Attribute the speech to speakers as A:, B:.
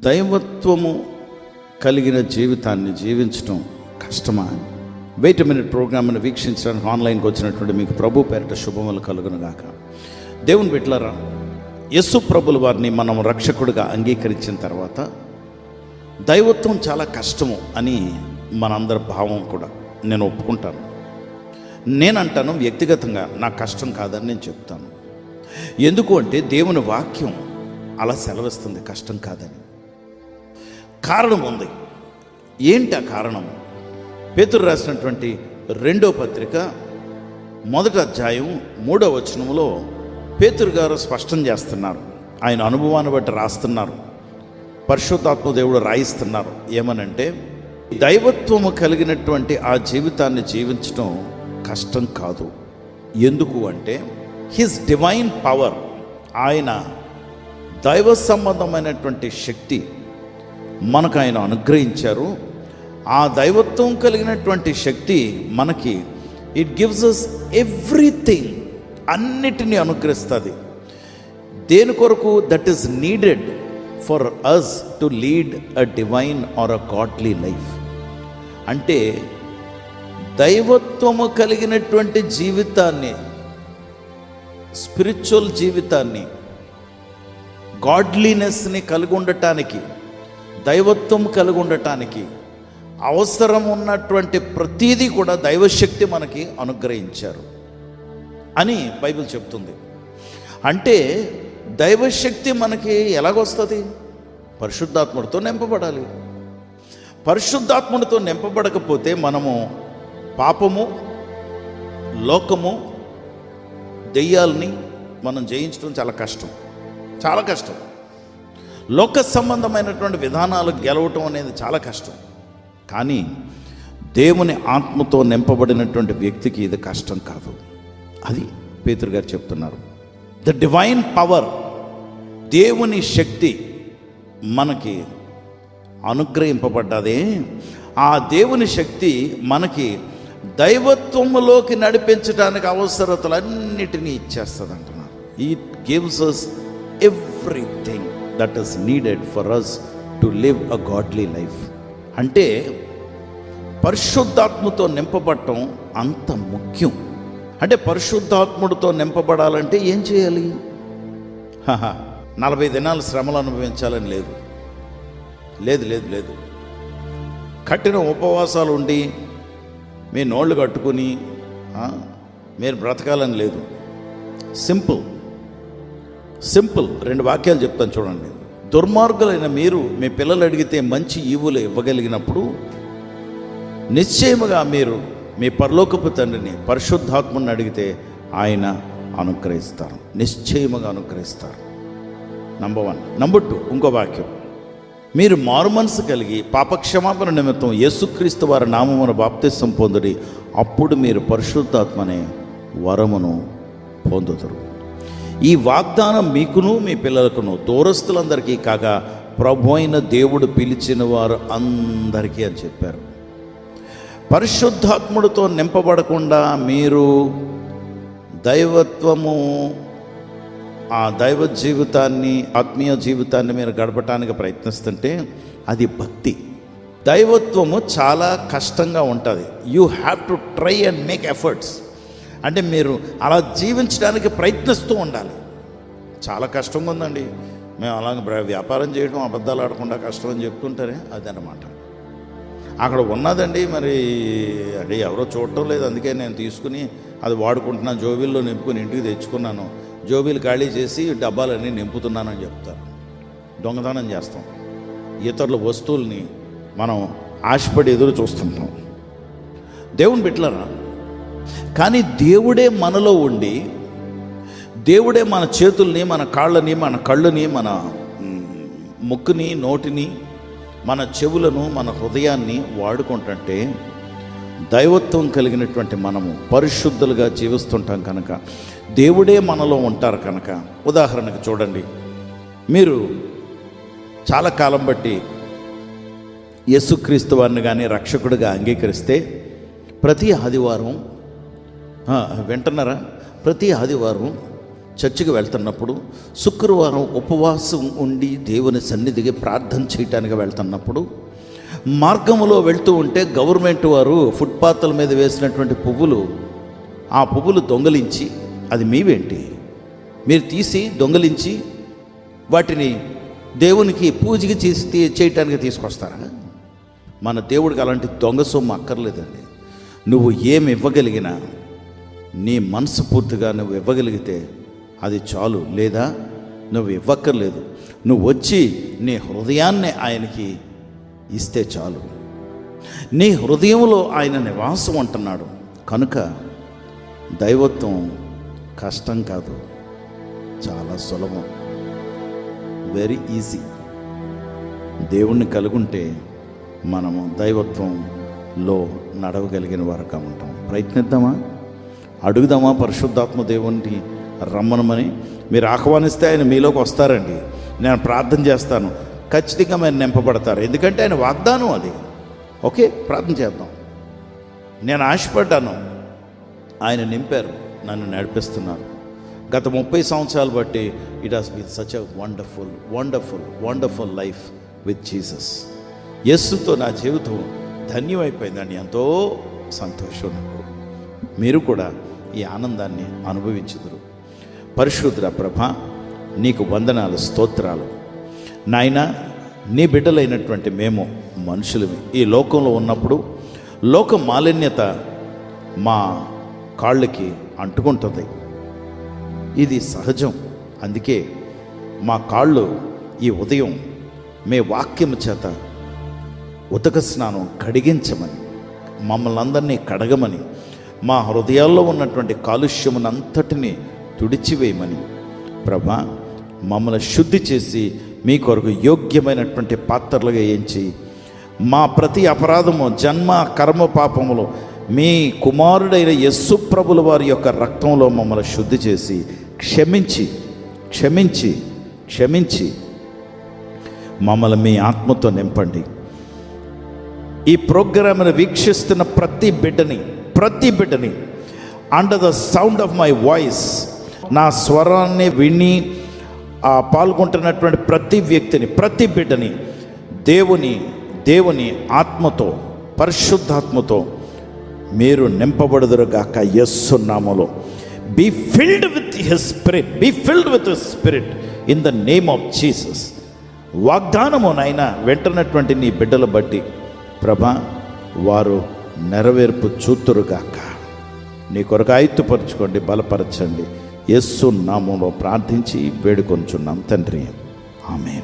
A: దైవత్వము కలిగిన జీవితాన్ని జీవించడం కష్టమా? వెయిట్ మినిట్ ప్రోగ్రామ్ను వీక్షించడానికి ఆన్లైన్కి వచ్చినటువంటి మీకు ప్రభు పేరిట శుభములు కలుగునుగాక. దేవుని బిట్లరా యస్సు ప్రభుల వారిని మనం రక్షకుడిగా అంగీకరించిన తర్వాత దైవత్వం చాలా కష్టము అని మనందరి భావం కూడా నేను ఒప్పుకుంటాను. నేనంటాను వ్యక్తిగతంగా నా కష్టం కాదని నేను చెప్తాను. ఎందుకు అంటే దేవుని వాక్యం అలా సెలవిస్తుంది కష్టం కాదని. కారణం ఉంది. ఏంటి ఆ కారణం? పేతురు రాసినటువంటి రెండో పత్రిక మొదటి అధ్యాయం మూడో వచనంలో పేతురు గారు స్పష్టం చేస్తున్నారు. ఆయన అనుభవాన్ని బట్టి రాస్తున్నారు. పరిశుద్ధాత్మ దేవుడు రాయిస్తున్నారు. ఏమనంటే దైవత్వము కలిగినటువంటి ఆ జీవితాన్ని జీవించడం కష్టం కాదు. ఎందుకు అంటే హిస్ డివైన్ పవర్ ఆయన దైవ సంబంధమైనటువంటి శక్తి మనకు ఆయన అనుగ్రహించారు. ఆ దైవత్వం కలిగినటువంటి శక్తి మనకి ఇట్ గివ్స్ అస్ ఎవ్రీథింగ్ అన్నిటినీ అనుగ్రహిస్తుంది. దేని కొరకు? That is needed for us to lead a divine or a godly life అంటే దైవత్వము కలిగినటువంటి జీవితాన్ని స్పిరిచువల్ జీవితాన్ని గాడ్లీనెస్ని కలిగి ఉండటానికి దైవత్వం కలిగి ఉండటానికి అవసరం ఉన్నటువంటి ప్రతీదీ కూడా దైవశక్తి మనకి అనుగ్రహించారు అని బైబిల్ చెప్తుంది. అంటే దైవశక్తి మనకి ఎలాగొస్తుంది? పరిశుద్ధాత్ముడితో నింపబడాలి. పరిశుద్ధాత్ముడితో నింపబడకపోతే మనము పాపము లోకము దెయ్యాల్ని మనం జయించడం చాలా కష్టం. చాలా కష్టం. లోక సంబంధమైనటువంటి విధానాలు గెలవటం అనేది చాలా కష్టం. కానీ దేవుని ఆత్మతో నింపబడినటువంటి వ్యక్తికి ఇది కష్టం కాదు. అది పేతురు గారు చెప్తున్నారు. ద డివైన్ పవర్ దేవుని శక్తి మనకి అనుగ్రహింపబడ్డదే. ఆ దేవుని శక్తి మనకి దైవత్వములోకి నడిపించడానికి అవసరతలన్నిటినీ ఇచ్చేస్తుంది అంటున్నారు he gives us everything that is needed for us to live a godly life అంటే పరిశుద్ధాత్మతో నింపబడటం అంత ముఖ్యం. అంటే పరిశుద్ధాత్ముడితో నింపబడాలంటే ఏం చేయాలి? హహ, నలభై దినాలు శ్రమలు అనుభవించాలని లేదు. లేదు లేదు లేదు. కఠిన ఉపవాసాలు ఉండి మీ నోళ్ళు కట్టుకుని మీరు బ్రతకాలని లేదు. సింపుల్. సింపుల్ రెండు వాక్యాలు చెప్తాను చూడండి. దుర్మార్గులైన మీరు మీ పిల్లలు అడిగితే మంచి ఈవులు ఇవ్వగలిగినప్పుడు నిశ్చయముగా మీరు మీ పరలోకపు తండ్రిని పరిశుద్ధాత్మని అడిగితే ఆయన అనుగ్రహిస్తారు. నిశ్చయముగా అనుగ్రహిస్తారు. నంబర్ వన్ నంబర్ టూ ఇంకో వాక్యం. మీరు మారుమనసు కలిగి పాపక్షమాపణ నిమిత్తం యేసుక్రీస్తు వారి నామమును బాప్తిసం పొందుడి అప్పుడు మీరు పరిశుద్ధాత్మనే వరమును పొందుతారు ఈ వాగ్దానం మీకును మీ పిల్లలకును దూరస్తులందరికీ కాగా ప్రభు అయిన దేవుడు పిలిచిన వారు అందరికీ అని చెప్పారు. పరిశుద్ధాత్ముడితో నింపబడకుండా మీరు దైవత్వము ఆ దైవ జీవితాన్ని ఆత్మీయ జీవితాన్ని మీరు గడపటానికి ప్రయత్నిస్తుంటే అది భక్తి. దైవత్వము చాలా కష్టంగా ఉంటుంది. You have to try and make efforts అంటే మీరు అలా జీవించడానికి ప్రయత్నిస్తూ ఉండాలి. చాలా కష్టంగా ఉందండి. మేము అలాగే వ్యాపారం చేయడం అబద్ధాలు ఆడకుండా కష్టం అని చెప్తుంటారే అదనమాట అక్కడ ఉన్నదండి మరి అది ఎవరో చూడటం లేదు. అందుకే నేను తీసుకుని అది వాడుకుంటున్నాను జోబీల్లో నింపుకుని ఇంటికి తెచ్చుకున్నాను. జోబీలు ఖాళీ చేసి డబ్బాలన్నీ నింపుతున్నానని చెప్తారు. దొంగతనం చేస్తాం. ఇతరుల వస్తువుల్ని మనం ఆశపడి ఎదురు చూస్తుంటాం. దేవుని బిట్లరా కానీ దేవుడే మనలో ఉండి దేవుడే మన చేతుల్ని మన కాళ్ళని మన కళ్ళని మన ముక్కుని నోటిని మన చెవులను మన హృదయాన్ని వాడుకుంటుంటే దైవత్వం కలిగినటువంటి మనము పరిశుద్ధులుగా జీవిస్తుంటాం కనుక దేవుడే మనలో ఉంటారు కనుక ఉదాహరణకు చూడండి. మీరు చాలా కాలం బట్టి యేసుక్రీస్తు వారిని కానీ రక్షకుడిగా అంగీకరిస్తే ప్రతి ఆదివారం వింటున్నారా? ప్రతి ఆదివారం చర్చికి వెళ్తున్నప్పుడు శుక్రవారం ఉపవాసం ఉండి దేవుని సన్నిధికి ప్రార్థన చేయటానికి వెళ్తున్నప్పుడు మార్గంలో వెళ్తూ ఉంటే గవర్నమెంట్ వారు ఫుట్పాత్ల మీద వేసినటువంటి పువ్వులు ఆ పువ్వులు దొంగలించి అది మీవేంటి? మీరు తీసి దొంగలించి వాటిని దేవునికి పూజకి చేసి తీ- చేయటానికి తీసుకొస్తారా? మన దేవుడికి అలాంటి దొంగ సొమ్ము అక్కర్లేదండి. నువ్వు ఏమి ఇవ్వగలిగినా నీ మనసు పూర్తిగా నువ్వు ఇవ్వగలిగితే అది చాలు. లేదా నువ్వు ఇవ్వక్కర్లేదు. నువ్వు వచ్చి నీ హృదయాన్ని ఆయనకి ఇస్తే చాలు. నీ హృదయంలో ఆయన నివాసం అంటున్నాడు. కనుక దైవత్వం కష్టం కాదు. చాలా సులభం. వెరీ ఈజీ దేవుణ్ణి కలుగుంటే మనము దైవత్వంలో నడవగలిగిన వారుగా ఉంటాం. ప్రయత్నిద్దామా? అడుగుదామా పరిశుద్ధాత్మ దేవుని రమ్మనమని? మీరు ఆహ్వానిస్తే ఆయన మీలోకి వస్తారండి. నేను ప్రార్థన చేస్తాను. ఖచ్చితంగా మీరు నింపబడతారు. ఎందుకంటే ఆయన వాగ్దానం అది. ఓకే ప్రార్థన చేద్దాం. నేను ఆశపడ్డాను. ఆయన నింపారు. నన్ను నడిపిస్తున్నారు. గత ముప్పై సంవత్సరాలు బట్టి it has been such a wonderful wonderful wonderful life with Jesus యస్సుతో నా జీవితం ధన్యమైపోయిందని ఎంతో సంతోషం నాకు. మీరు కూడా ఈ ఆనందాన్ని అనుభవించుదురు. పరిశుద్ర ప్రభ నీకు వందనాలు స్తోత్రాలు. నాయన నీ బిడ్డలైనటువంటి మేము మనుషులమి. ఈ లోకంలో ఉన్నప్పుడు లోక మాలిన్యత మా కాళ్ళకి అంటుకుంటుంది. ఇది సహజం. అందుకే మా కాళ్ళు ఈ ఉదయం మీ వాక్యము చేత ఉతక స్నానం కడిగించమని మమ్మల్ని అందరినీ కడగమని మా హృదయాల్లో ఉన్నటువంటి కాలుష్యమునంతటిని తుడిచివేయమని. ప్రభా మమ్మల్ని శుద్ధి చేసి మీ కొరకు యోగ్యమైనటువంటి పాత్రలుగా ఏంచి మా ప్రతి అపరాధము జన్మ కర్మ పాపములు మీ కుమారుడైన యస్సు ప్రభుల వారి యొక్క రక్తంలో మమ్మల్ని శుద్ధి చేసి క్షమించి క్షమించి క్షమించి మమ్మల్ని మీ ఆత్మతో నింపండి. ఈ ప్రోగ్రామ్ను వీక్షిస్తున్న ప్రతి బిడ్డని ప్రతి బిడ్డని under the sound of my voice నా స్వరాన్ని విని పాల్గొంటున్నటువంటి ప్రతి వ్యక్తిని ప్రతి బిడ్డని దేవుని దేవుని ఆత్మతో పరిశుద్ధాత్మతో మీరు నింపబడుదురుగాక యస్సు నామలో be filled with his spirit be filled with his spirit in the name of Jesus వాగ్దానము నాయన వెంటనటువంటి నీ బిడ్డలు బట్టి ప్రభా వారు నెరవేర్పు చూతురుగాక. నీ కొరకు ఆయుత్తుపరచుకోండి బలపరచండి. యస్సు నామంలో ప్రార్థించి వేడుకొంచున్నాం తండ్రి. ఆమె